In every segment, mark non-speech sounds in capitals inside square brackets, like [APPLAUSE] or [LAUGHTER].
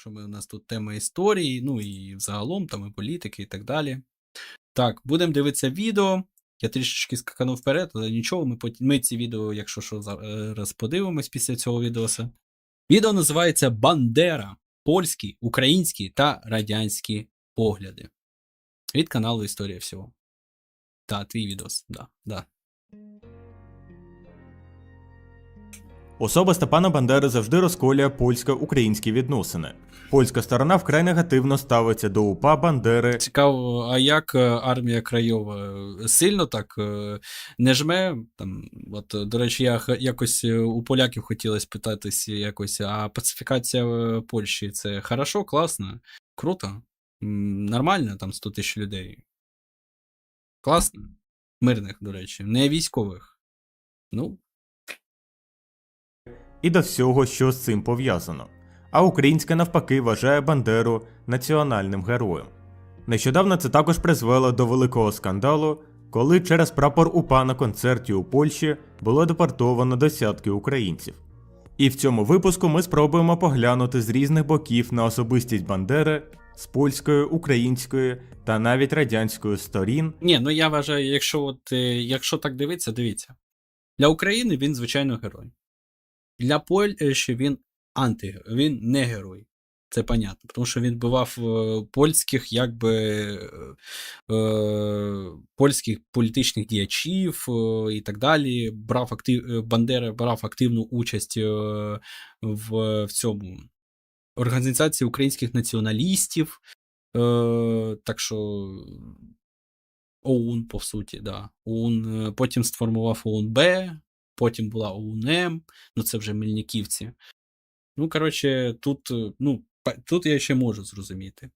що ми, у нас тут тема історії, ну і взагалом там і політики, і так далі. Так, будемо дивитися відео. Я трішечки скаканув вперед, але нічого, ми, ми ці відео, якщо що, зараз подивимось після цього відоса. Відео називається Бандера. Польські, українські та радянські погляди. Від каналу Історія всього. Та, твій відос, да, да. Особа Степана Бандери завжди розколює польсько-українські відносини. Польська сторона вкрай негативно ставиться до УПА Бандери Цікаво, а як е, армія Крайова сильно так е, не жме? Там, от, до речі, я якось е, у поляків хотілося питатися якось, а пацифікація Польщі це хорошо, класно, круто, нормально, там 100 тисяч людей. Класно. Мирних, до речі, не військових. Ну, і до всього, що з цим пов'язано. А українська навпаки вважає Бандеру національним героєм. Нещодавно це також призвело до великого скандалу, коли через прапор УПА на концерті у Польщі було депортовано десятки українців. І в цьому випуску ми спробуємо поглянути з різних боків на особистість Бандери з польської, української та навіть радянської сторін Ні, ну я вважаю, якщо от, е, якщо так дивитися, дивіться. Для України він, звичайно, герой. Для Польщі він анти, він не герой. Це понятно, тому що він бивав е, польських, якби е, польських політичних діячів е, і так далі. Брав актив, е, Бандера брав активну участь е, в, в цьому організації українських націоналістів. Е, так що ОУН, по суті, да. ОУН, потім сформував ОУН-Б, потім була ОУН-М, ну це вже мельниківці. Ну, коротше, тут, е, ну, тут я ще можу зрозуміти.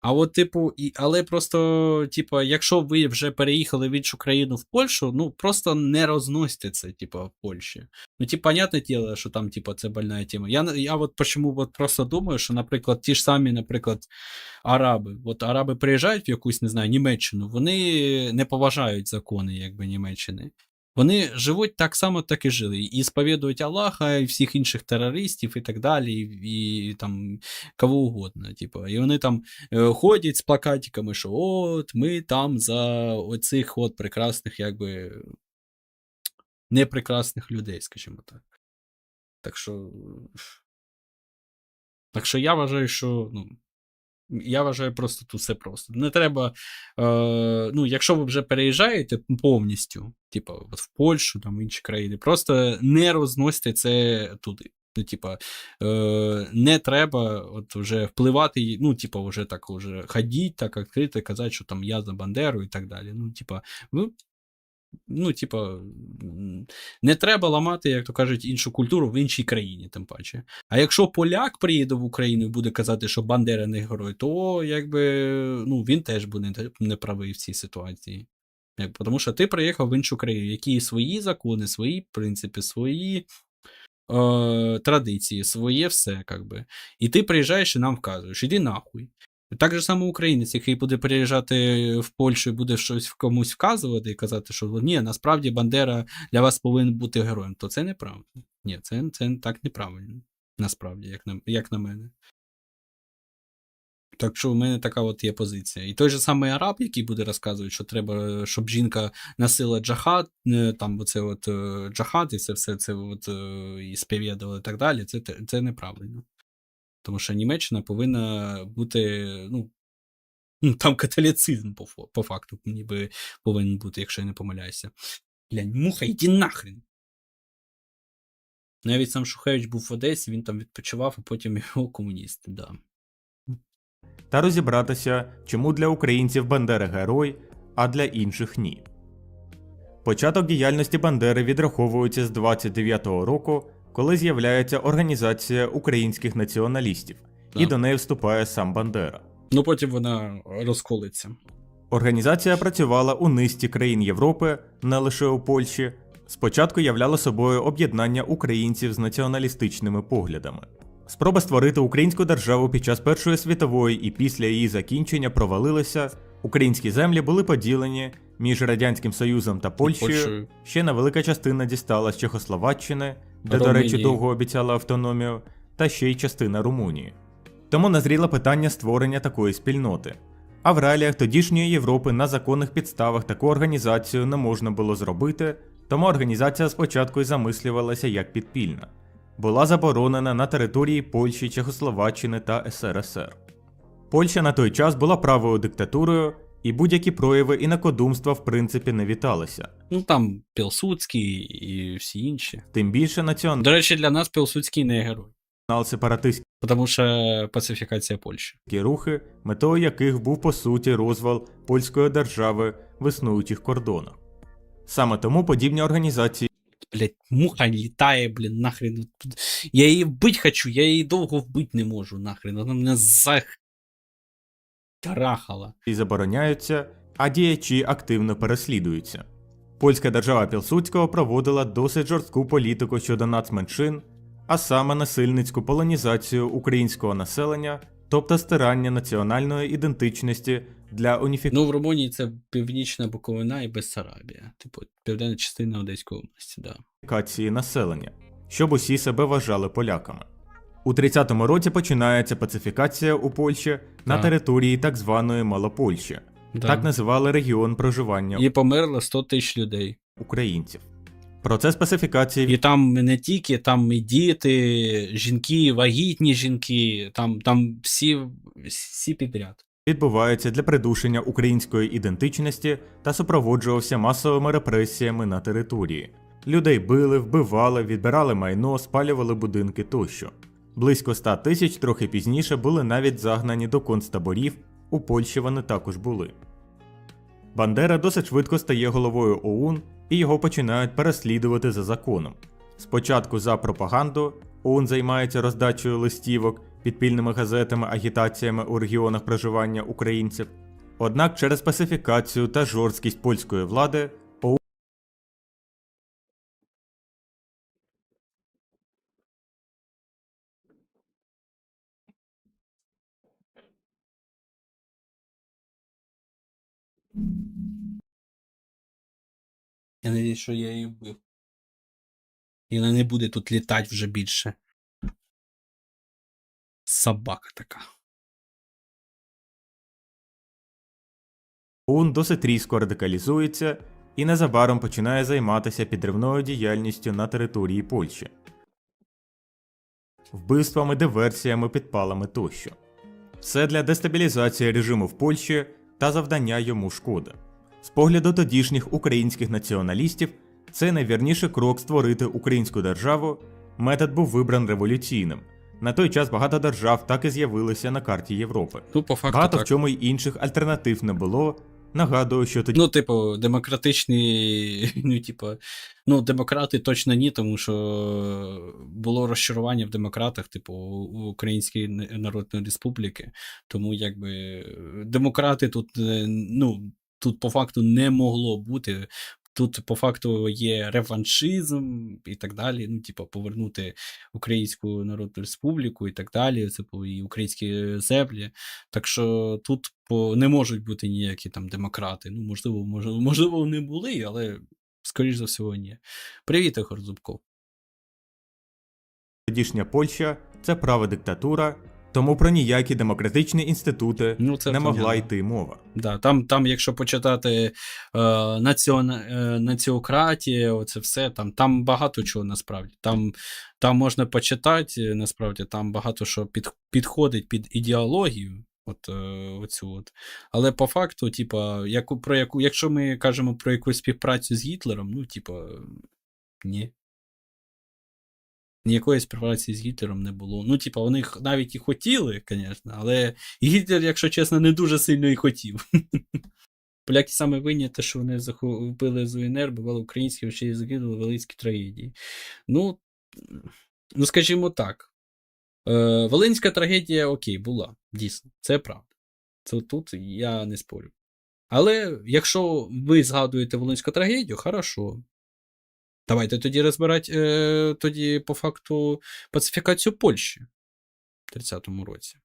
А от, типу, і, але просто, типу, якщо ви вже переїхали в іншу країну в Польщу, ну просто не розносьте це, типу, в Польщі. Ну, ті, понятне діло, що там, типу, це больна тема. Я, я от почему от просто думаю, що, наприклад, ті ж самі, наприклад, араби. От араби приїжджають в якусь, не знаю, Німеччину, вони не поважають закони, якби Німеччини. Вони живуть так само, так і жили. І сповідують Аллаха, і всіх інших терористів, і так далі, і, і там кого угодно. Типу. І вони там е, ходять з плакатиками, що от ми там за оцих от прекрасних, якби непрекрасних людей, скажімо так. Так що. Так що я вважаю, що ну, я вважаю просто тут все просто. Не треба. Е, ну, якщо ви вже переїжджаєте повністю, типу, в Польщу, там інші країни, просто не розносьте це туди. Ну, типа, е, не треба от вже впливати, ну, типа, вже так вже ходіть, так відкрито, казати, що там я за Бандеру і так далі. Ну, типа, ви, ну, типа, не треба ламати, як то кажуть, іншу культуру в іншій країні, тим паче. А якщо поляк приїде в Україну і буде казати, що Бандера не герой, то якби ну, він теж буде не- неправий в цій ситуації. Тому що ти приїхав в іншу країну, які свої закони, свої принципи, свої е, традиції, своє все, как. І ти приїжджаєш і нам вказуєш, іди нахуй. Так же само українець, який буде приїжджати в Польщу і буде щось комусь вказувати і казати, що ні, насправді Бандера для вас повинен бути героєм, то це неправда. Ні, це, це так неправильно. Насправді, як на, як на мене. Так що в мене така от є позиція. І той же самий араб, який буде розказувати, що треба, щоб жінка носила джахат, е, там оце от е, джахат, і це все це от, е, і сповідували і так далі, це, це неправильно. Тому що Німеччина повинна бути, ну, ну, там католіцизм по, по факту, ніби повинен бути, якщо я не помиляюся. Глянь, муха, йди нахрен. Навіть сам Шухевич був в Одесі, він там відпочивав, а потім його комуністи, да. та розібратися, чому для українців Бандера герой, а для інших ні. Початок діяльності Бандери відраховується з 29-го року, коли з'являється Організація українських націоналістів, і до неї вступає сам Бандера. Ну потім вона розколиться. Організація працювала у низці країн Європи, не лише у Польщі. Спочатку являла собою об'єднання українців з націоналістичними поглядами. Спроба створити українську державу під час Першої світової і після її закінчення провалилася. Українські землі були поділені між Радянським Союзом та Польщею. Польщею. Ще невелика частина дісталась Чехословаччини, де, до речі, довго обіцяла автономію, та ще й частина Румунії. Тому назріло питання створення такої спільноти. А в реаліях тодішньої Європи на законних підставах таку організацію не можна було зробити, тому організація спочатку й замислювалася як підпільна. Була заборонена на території Польщі, Чехословаччини та СРСР. Польща на той час була правою диктатурою, і будь-які прояви інакодумства в принципі не віталися. Ну там Пілсудський і всі інші. Тим більше До речі, для нас Пілсудський не герой. націонал-сепаратистські Тому що пацифікація Польщі. рухи, метою яких був по суті розвал польської держави в існуючих кордонах. Саме тому подібні організації Блять, муха літає, блін, нахрен. Я її вбить хочу, я її довго вбить не можу, нахрен. Вона мене зах... Трахала. забороняються, а діячі активно переслідуються. Польська держава Пілсудського проводила досить жорстку політику щодо нацменшин, а саме насильницьку полонізацію українського населення, тобто стирання національної ідентичності для уніфікації. Ну, в Румунії це Північна Буковина і Бессарабія. Типу, південна частина Одеської області, да. населення, щоб усі себе вважали поляками. У 30-му році починається пацифікація у Польщі на Так. території так званої Малопольщі. да. Так називали регіон проживання І померло 100 тисяч людей. українців. Процес пацифікації І там не тільки там і діти, жінки, вагітні жінки, там, там всі, всі підряд. відбувається для придушення української ідентичності та супроводжувався масовими репресіями на території. Людей били, вбивали, відбирали майно, спалювали будинки тощо. Близько 100 тисяч трохи пізніше були навіть загнані до концтаборів, у Польщі вони також були. Бандера досить швидко стає головою ОУН і його починають переслідувати за законом. Спочатку за пропаганду ОУН займається роздачею листівок, підпільними газетами, агітаціями у регіонах проживання українців. Однак через пасифікацію та жорсткість польської влади Я надіюсь, що я її вбив. І вона не буде тут літати вже більше. Собака така. ОУН досить різко радикалізується і незабаром починає займатися підривною діяльністю на території Польщі, вбивствами, диверсіями, підпалами тощо. Все для дестабілізації режиму в Польщі та завдання йому шкоди. З погляду тодішніх українських націоналістів, це найвірніший крок створити українську державу. Метод був вибран революційним. На той час багато держав так і з'явилися на карті Європи. Ну, по факту Багато так. в чому й інших альтернатив не було. Нагадую, що тоді Ну, типу, демократичні, [LAUGHS] ну, типу, ну, демократи точно ні, тому що було розчарування в демократах, типу, у Української Народної Республіки. Тому, якби, демократи тут, е, ну, тут по факту не могло бути. Тут по факту є реваншизм і так далі. Ну, типу, повернути Українську Народну Республіку і так далі, типу, і українські землі. Так що тут по, не можуть бути ніякі там демократи. Ну, можливо, можливо, можливо, вони були, але скоріш за всього, ні. Привіт, Ігор Зубков. тодішня Польща це права диктатура, тому про ніякі демократичні інститути Ну, це не могла понятно. йти мова. Да, там, там, якщо почитати е, націона, е, націократія, оце все, там, там багато чого насправді. Там, там можна почитати, е, насправді, там багато що під, підходить під ідеологію. От, е, оцю от. Але по факту, типа, яку, про яку, якщо ми кажемо про якусь співпрацю з Гітлером, ну, типа, ні. Ніякої співпраці з Гітлером не було. Ну, типа, вони навіть і хотіли, звісно, але Гітлер, якщо чесно, не дуже сильно і хотів. [LAUGHS] Поляки саме винні те, що вони захопили з УНР, бували українські й загинули великі трагедії. Ну, ну, скажімо так. Е, Волинська трагедія, окей, була, дійсно, це правда. Це тут я не спорю. Але якщо ви згадуєте Волинську трагедію, хорошо. Давайте тоді розбирати е, тоді по факту пацифікацію Польщі в 30-му році.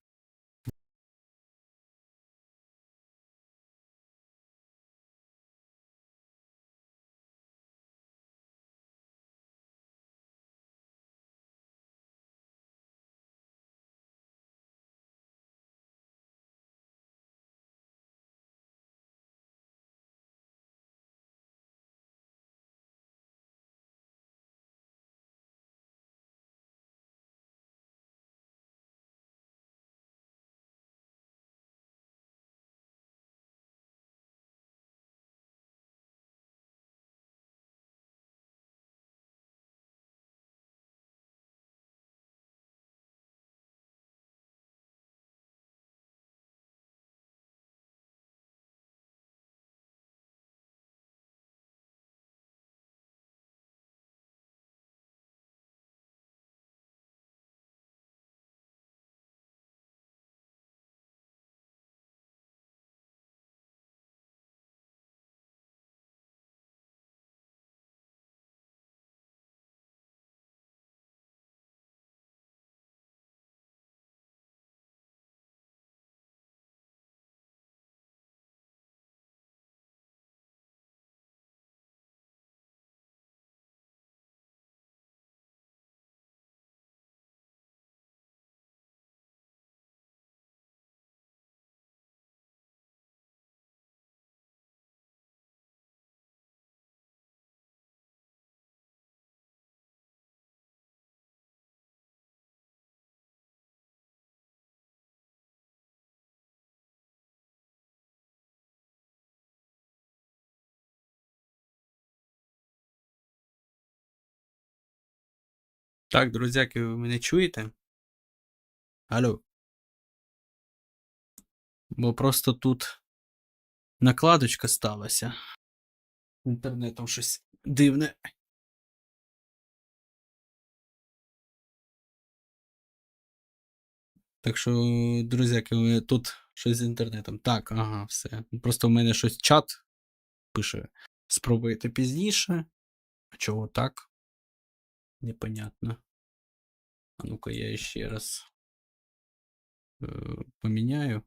Так, друзяки, ви мене чуєте? Алло. Бо просто тут накладочка сталася. Інтернетом щось дивне. Так що, друзяки, ви тут щось з інтернетом. Так, ага, все. Просто в мене щось чат пише. Спробуйте пізніше. А чого так? Непонятно. А ну-ка я ще раз е, поміняю.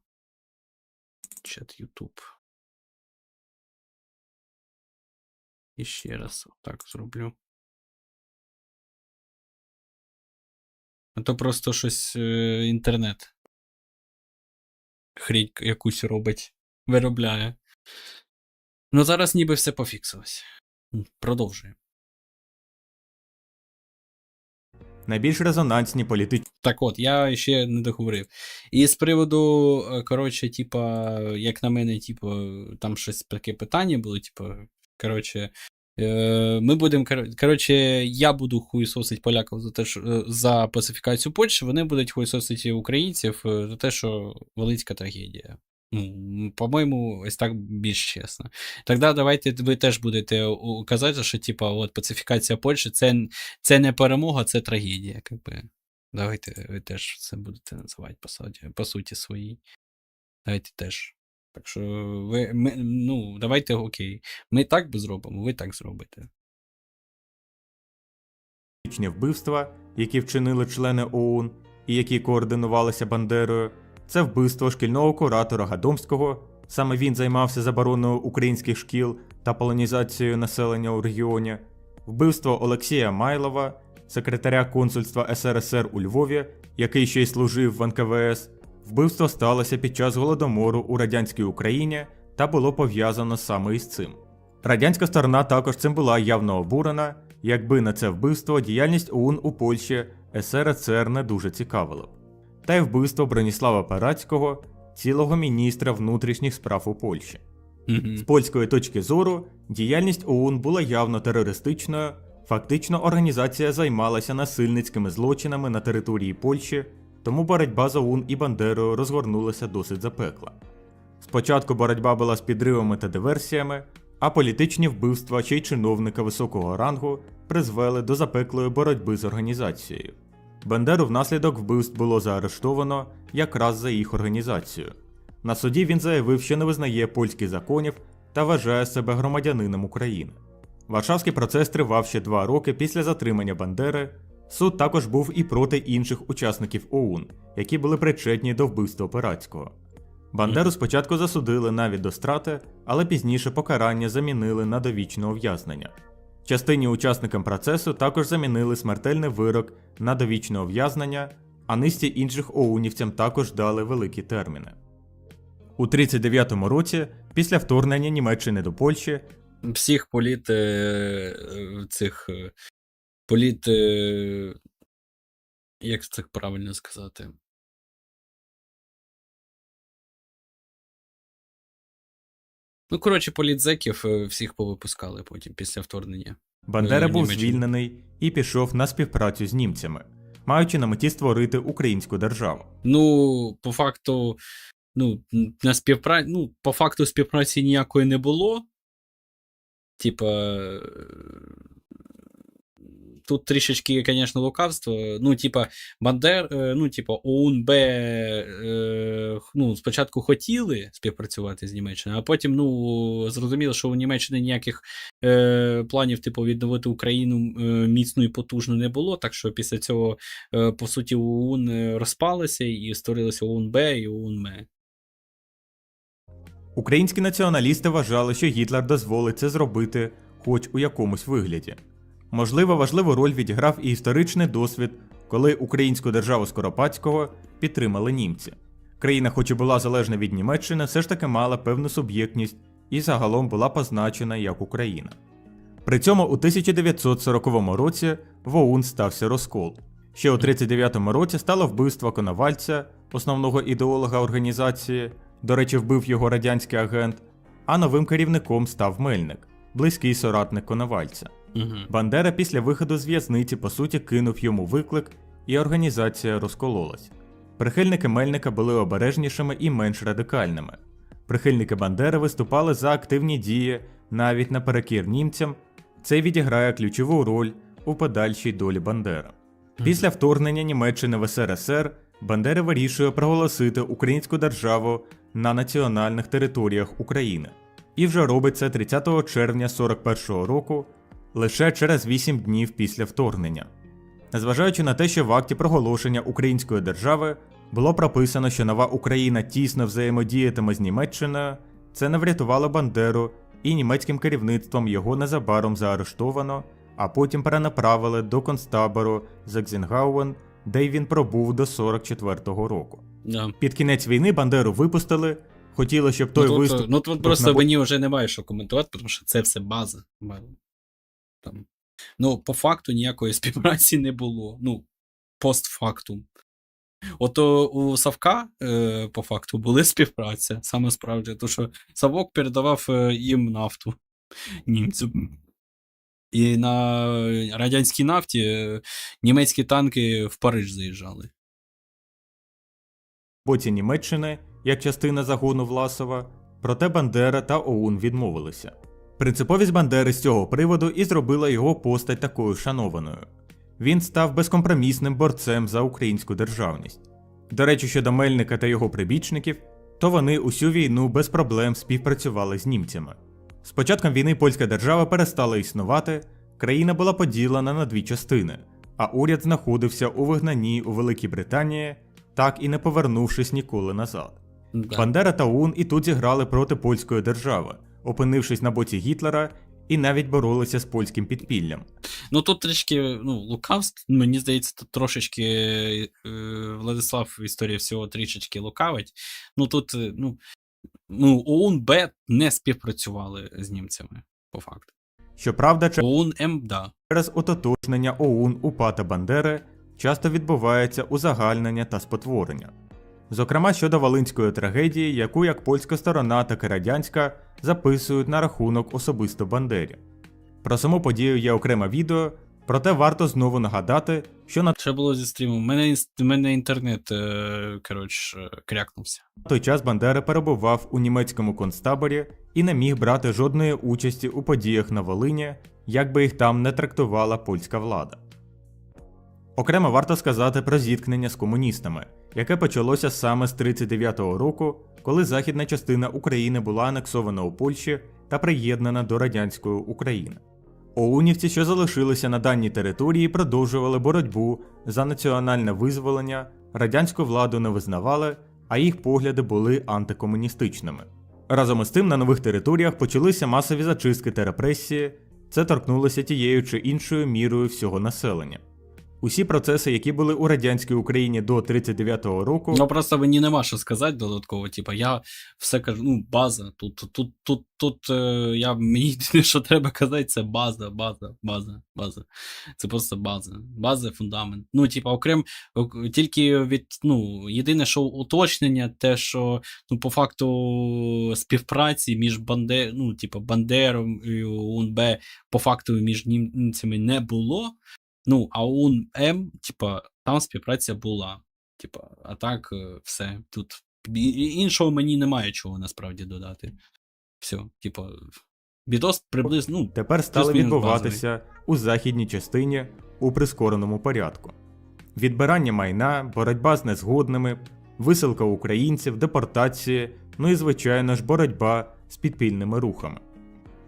Чат YouTube. І ще раз так зроблю. А то просто щось е, інтернет. Хрінь якусь робить, виробляє. Ну зараз ніби все пофіксилось. Продовжуємо. Найбільш резонансні політичні Так от, я ще не договорив. І з приводу, е, коротше, типа, як на мене, типа, там щось таке питання було, типа, коротше, е, ми будемо, коротше, я буду хуйсосить поляків за те, що е, за пацифікацію Польщі, вони будуть хуйсосити українців за те, що велика трагедія. По-моєму, ось так більш чесно. Тоді давайте ви теж будете казати, що типа, от пацифікація Польщі це, це не перемога, це трагедія. Как би. Давайте ви теж це будете називати по суті, по суті своїй. Давайте теж. Так що ви, ми, ну, давайте окей. Ми так би зробимо, ви так зробите. вбивства, які вчинили члени ОУН і які координувалися Бандерою, це вбивство шкільного куратора Гадомського. Саме він займався забороною українських шкіл та полонізацією населення у регіоні, вбивство Олексія Майлова, секретаря консульства СРСР у Львові, який ще й служив в НКВС. Вбивство сталося під час голодомору у радянській Україні та було пов'язано саме із цим. Радянська сторона також цим була явно обурена, якби на це вбивство діяльність ОУН у Польщі СРСР не дуже цікавило б. Та й вбивство Броніслава Парацького, цілого міністра внутрішніх справ у Польщі. З польської точки зору, діяльність ОУН була явно терористичною, фактично організація займалася насильницькими злочинами на території Польщі, тому боротьба за ОУН і Бандерою розгорнулася досить запекла. Спочатку боротьба була з підривами та диверсіями, а політичні вбивства чи й чиновника високого рангу призвели до запеклої боротьби з організацією. Бандеру внаслідок вбивств було заарештовано якраз за їх організацію. На суді він заявив, що не визнає польських законів та вважає себе громадянином України. Варшавський процес тривав ще два роки після затримання Бандери. Суд також був і проти інших учасників ОУН, які були причетні до вбивства Операцького. Бандеру спочатку засудили навіть до страти, але пізніше покарання замінили на довічне ув'язнення. Частині учасникам процесу також замінили смертельний вирок на довічне ув'язнення, а низці інших оунівцям також дали великі терміни. У 39-му році, після вторгнення Німеччини до Польщі, Всіх політ е, е, цих е, політ. Як це правильно сказати? Ну, коротше, політзеків е, всіх повипускали потім після вторгнення. Бандера Е, був звільнений і пішов на співпрацю з німцями, маючи на меті створити українську державу. Ну, по факту, ну, на співпра... ну, по факту співпраці ніякої не було. Типа. Тут трішечки, звісно, лукавство. Ну, типа, Бандер, е, ну, типа, ОУН-Б е, ну, спочатку хотіли співпрацювати з Німеччиною, а потім, ну, зрозуміло, що у Німеччини ніяких е, планів, типу, відновити Україну е, міцну і потужну не було. Так що після цього, по суті, ОУН розпалися і створилися ОУН-Б і ОУН-М. Українські націоналісти вважали, що Гітлер дозволить це зробити хоч у якомусь вигляді. Можливо, важливу роль відіграв і історичний досвід, коли українську державу Скоропадського підтримали німці. Країна, хоч і була залежна від Німеччини, все ж таки мала певну суб'єктність і загалом була позначена як Україна. При цьому у 1940 році в ОУН стався розкол. Ще у 1939 році стало вбивство Коновальця, основного ідеолога організації, до речі, вбив його радянський агент, а новим керівником став Мельник, близький соратник Коновальця. Угу. Бандера після виходу з в'язниці по суті кинув йому виклик, і організація розкололась. Прихильники Мельника були обережнішими і менш радикальними. Прихильники Бандери виступали за активні дії навіть наперекір німцям. Це відіграє ключову роль у подальшій долі Бандери. Після вторгнення Німеччини в СРСР Бандера вирішує проголосити українську державу на національних територіях України. І вже робить це 30 червня 41-го року, лише через 8 днів після вторгнення. Незважаючи на те, що в акті проголошення української держави було прописано, що нова Україна тісно взаємодіятиме з Німеччиною, це не врятувало Бандеру, і німецьким керівництвом його незабаром заарештовано, а потім перенаправили до концтабору Закзінгауен, де він пробув до 44-го року. Да. Під кінець війни Бандеру випустили, хотіли, щоб той ну, тут, виступ. ну тут просто на мені вже немає що коментувати, тому що це все база. Там. Ну, по факту ніякої [LAUGHS] співпраці не було. Ну, постфактум. Ото у Савка, е, по факту, були [LAUGHS] співпраця, саме справді, тому що Савок передавав е, їм нафту [LAUGHS] німцям. І на радянській нафті е, німецькі танки в Париж заїжджали. боці Німеччини як частина загону Власова, проте Бандера та ОУН відмовилися. Принциповість Бандери з цього приводу і зробила його постать такою шанованою. Він став безкомпромісним борцем за українську державність. До речі, щодо Мельника та його прибічників, то вони усю війну без проблем співпрацювали з німцями. З початком війни польська держава перестала існувати, країна була поділена на дві частини, а уряд знаходився у вигнанні у Великій Британії, так і не повернувшись ніколи назад. Бандера та ОУН і тут зіграли проти польської держави, опинившись на боці Гітлера і навіть боролися з польським підпіллям. Ну тут трішки ну, лукавств, мені здається, тут трошечки е, Владислав в історії всього трішечки лукавить. Ну тут, е, ну, ну ОУН Б не співпрацювали з німцями, по факту. Щоправда, ОУН М, да. через ототожнення ОУН УПА та Бандери часто відбувається узагальнення та спотворення. Зокрема щодо Волинської трагедії, яку як польська сторона, так і радянська записують на рахунок особисто Бандері. Про саму подію є окреме відео, проте варто знову нагадати, що на Що було зі стрімом? Мене, мене інтернет, е, коротше, крякнувся. той час Бандера перебував у німецькому концтаборі і не міг брати жодної участі у подіях на Волині, як би їх там не трактувала польська влада. Окремо варто сказати про зіткнення з комуністами, яке почалося саме з 39-го року, коли західна частина України була анексована у Польщі та приєднана до радянської України. Оунівці, що залишилися на даній території, продовжували боротьбу за національне визволення, радянську владу не визнавали, а їх погляди були антикомуністичними. Разом із тим на нових територіях почалися масові зачистки та репресії, це торкнулося тією чи іншою мірою всього населення. Усі процеси, які були у радянській Україні до 39-го року, Ну просто мені нема що сказати додатково. Типа, я все кажу, ну, база. Тут, тут, тут, тут, е, я, мені що треба казати, це база, база, база, база. Це просто база. База, фундамент. Ну, типа, окрем, тільки від, ну, єдине, що уточнення, те, що, ну, по факту співпраці між Банде, ну, типа, Бандером і УНБ по факту між німцями не було. Ну, а УН М, типа, там співпраця була. Типа, а так, е, все. Тут іншого мені немає чого насправді додати. Все, типа, відос приблизно, ну, тепер стали відбуватися у західній частині у прискореному порядку. Відбирання майна, боротьба з незгодними, висилка українців, депортації, ну і, звичайно ж, боротьба з підпільними рухами.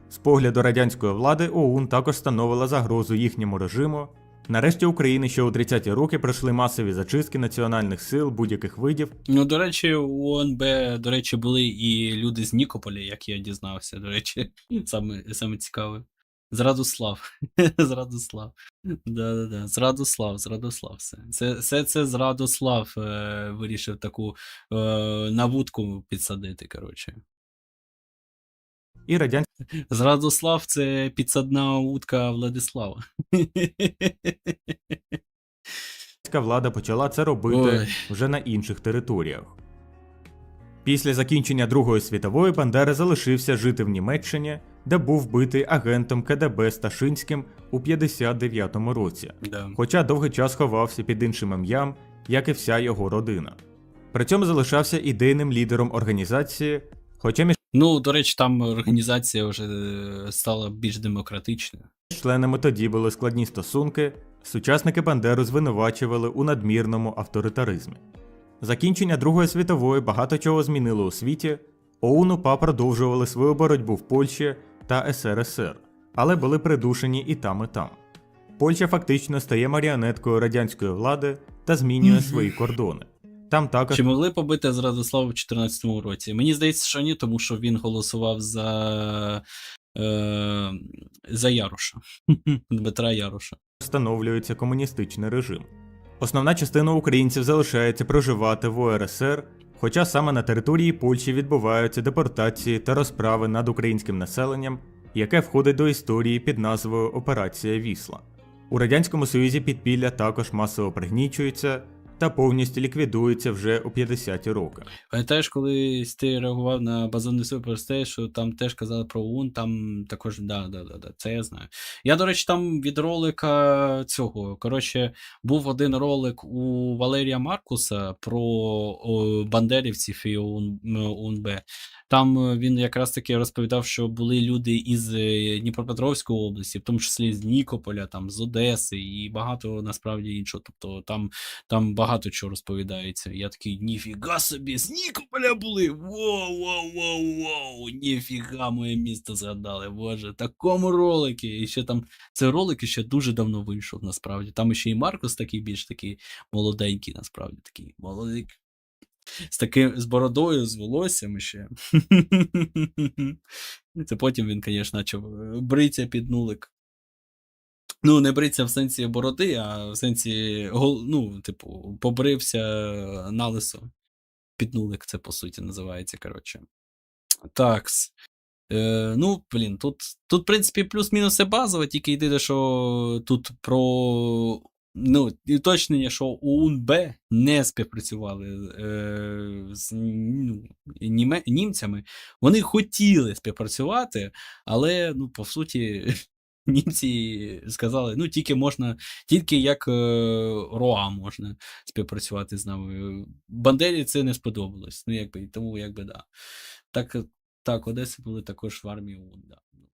З погляду радянської влади ОУН також становила загрозу їхньому режиму. Нарешті України ще у 30-ті роки пройшли масові зачистки національних сил будь-яких видів, Ну, до речі, у ОНБ, до речі, були і люди з Нікополя, як я дізнався, до речі, саме, саме цікаве. Зрадослав. [LAUGHS] Зрадослав. Да-да-да. Зрадослав, Зрадослав. Все. Це, це, це Зрадослав е, вирішив таку е, навудку підсадити, коротше. І радянська Зрадослав це підсадна утка Владислава. влада почала це робити Ой. вже на інших територіях. Після закінчення Другої світової Бандера залишився жити в Німеччині, де був вбитий агентом КДБ Сташинським у 59-му році, Да. хоча довгий час ховався під іншим ім'ям, як і вся його родина. При цьому залишався ідейним лідером організації, хоча між Ну, до речі, там організація вже е, стала більш демократичною. членами тоді були складні стосунки, сучасники Бандеру звинувачували у надмірному авторитаризмі. Закінчення Другої світової багато чого змінило у світі, ОУН УПА продовжували свою боротьбу в Польщі та СРСР, але були придушені і там, і там. Польща фактично стає маріонеткою радянської влади та змінює свої кордони. Там також Чи могли побити з Радослава в 2014 році? Мені здається, що ні, тому що він голосував за, е, за Яроша. [LAUGHS] Дмитра Яроша. встановлюється комуністичний режим. Основна частина українців залишається проживати в УРСР, хоча саме на території Польщі відбуваються депортації та розправи над українським населенням, яке входить до історії під назвою Операція Вісла. У Радянському Союзі підпілля також масово пригнічується та повністю ліквідується вже у 50-ті роки. Пам'ятаєш, коли ти реагував на базовний суперстей, що там теж казали про ОУН, там також, да, да, да, да, це я знаю. Я, до речі, там від ролика цього. Коротше, був один ролик у Валерія Маркуса про о, бандерівців і ОУН, ОУНБ. Там він якраз таки розповідав, що були люди із е, Дніпропетровської області, в тому числі з Нікополя, там, з Одеси і багато насправді іншого. Тобто там там багато чого розповідається. Я такий, ніфіга собі, з Нікополя були. Воу, воу, воу, воу, ніфіга моє місто згадали. Боже, такому ролики. І ще там це ролик ще дуже давно вийшов, насправді. Там ще і Маркус такий більш такий молоденький, насправді, такий молодик. З таким з бородою, з волоссям ще. [LAUGHS] Це потім він, звісно, е, бриться під нулик. Ну, не бриться в сенсі бороди, а в сенсі, ну, типу, побрився на лисо. Піднулик, це по суті називається, коротше. Такс. Е, ну, блін, тут, тут, в принципі, плюс-мінус і базово, тільки єдине, що тут про. Ну, і уточнення, що УНБ не співпрацювали е, з ну, німе, німцями. Вони хотіли співпрацювати, але, ну, по суті, німці сказали, ну, тільки можна, тільки як е, РОА можна співпрацювати з нами. Бандері це не сподобалось. Ну, якби, тому, якби, да. Так, так, Одеси були також в армії ОУН, да.